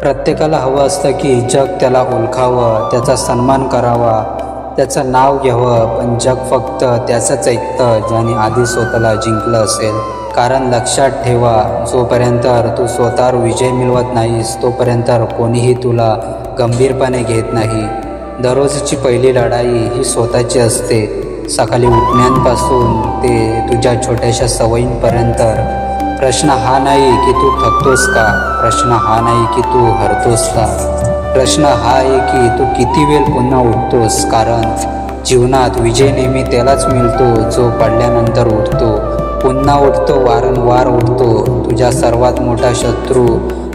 प्रत्येकाला हवं असतं की जग त्याला ओळखावं त्याचा सन्मान करावा त्याचं नाव घ्यावं. पण जग फक्त त्याचंच ऐकतं ज्याने आधी स्वतःला जिंकलं असेल. कारण लक्षात ठेवा जोपर्यंत तू स्वतःवर विजय मिळवत नाहीस तोपर्यंत कोणीही तुला गंभीरपणे घेत नाही. दररोजची पहिली लढाई ही स्वतःची असते. सकाळी उठण्यापासून ते तुझ्या छोट्याशा सवयींपर्यंत. प्रश्न हा नाही की तू थकतोस का? प्रश्न हा नाही की तू हरतोस का? प्रश्न हा आहे की तू किती वेळ पुन्हा उठतोस? कारण जीवनात विजय नेहमी त्यालाच मिळतो जो पडल्यानंतर उठतो. पुन्हा उठतो वारंवार उठतो. तुझा सर्वात मोठा शत्रू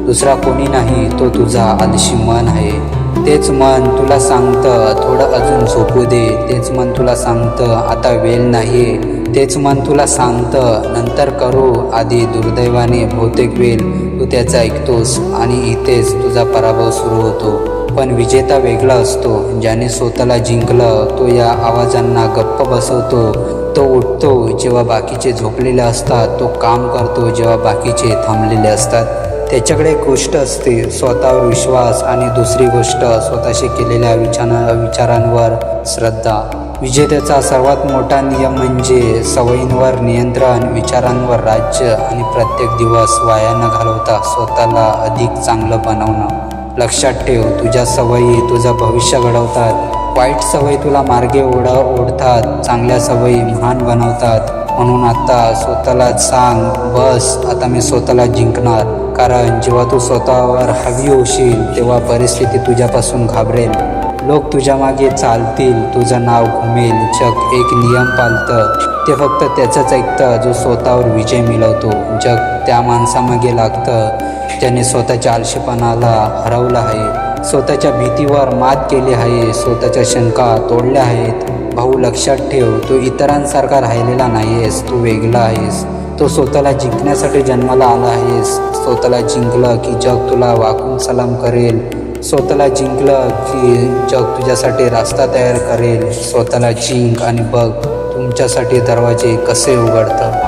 दुसरा कोणी नाही तो तुझा आलशी मन आहे. तेच मन तुला सांगतं थोडं अजून झोपू दे. तेच मन तुला सांगतं आता वेळ नाही तेच मन तुला सांगतं. नंतर करू आधी दुर्दैवाने बहुतेक वेळ तू त्याचं ऐकतोस आणि इथेच तुझा पराभव सुरू होतो. पण विजेता वेगळा असतो. ज्याने स्वतःला जिंकलं तो या आवाजांना गप्प बसवतो. तो उठतो जेव्हा बाकीचे झोपलेले असतात. तो काम करतो जेव्हा बाकीचे थांबलेले असतात. त्याच्याकडे एक गोष्ट असते स्वतःवर विश्वास आणि दुसरी गोष्ट स्वतःशी केलेल्या विचार विचारांवर श्रद्धा. विजेत्याचा सर्वात मोठा नियम म्हणजे सवयींवर नियंत्रण विचारांवर राज्य आणि प्रत्येक दिवस वाया न घालवता स्वतःला अधिक चांगलं बनवणं. लक्षात ठेव तुझ्या सवयी तुझं भविष्य घडवतात. वाईट सवयी तुला मार्गे ओढ ओढतात. चांगल्या सवयी महान बनवतात. म्हणून आता स्वतःला सांग बस आता मी स्वतःला जिंकणार. कारण जेव्हा तू स्वतःवर हवी होशील तेव्हा परिस्थिती तुझ्यापासून घाबरेल. लोक तुझ्या मागे चालतील तुझं नाव घुमेल जग एक नियम पालतं ते फक्त त्याचंच ऐकतं जो स्वतःवर विजय मिळवतो. जग त्या माणसामागे लागतं ज्याने स्वतःच्या आळशीपणाला हरवलं आहे. स्वतःच्या भीतीवर मात केली आहे स्वतःच्या शंका तोडल्या आहेत. भाऊ लक्षात ठेव तू इतरांसारखा राहिलेला नाही आहेस तू वेगळा आहेस. तो स्वतःला जिंकण्यासाठी जन्माला आला आहेस स्वतःला जिंकलं की जग तुला वाकून सलाम करेल. स्वतःला जिंकलं की जग तुझ्यासाठी रास्ता तयार करेल. स्वतःला जिंक आणि बघ तुमच्यासाठी दरवाजे कसे उघडतं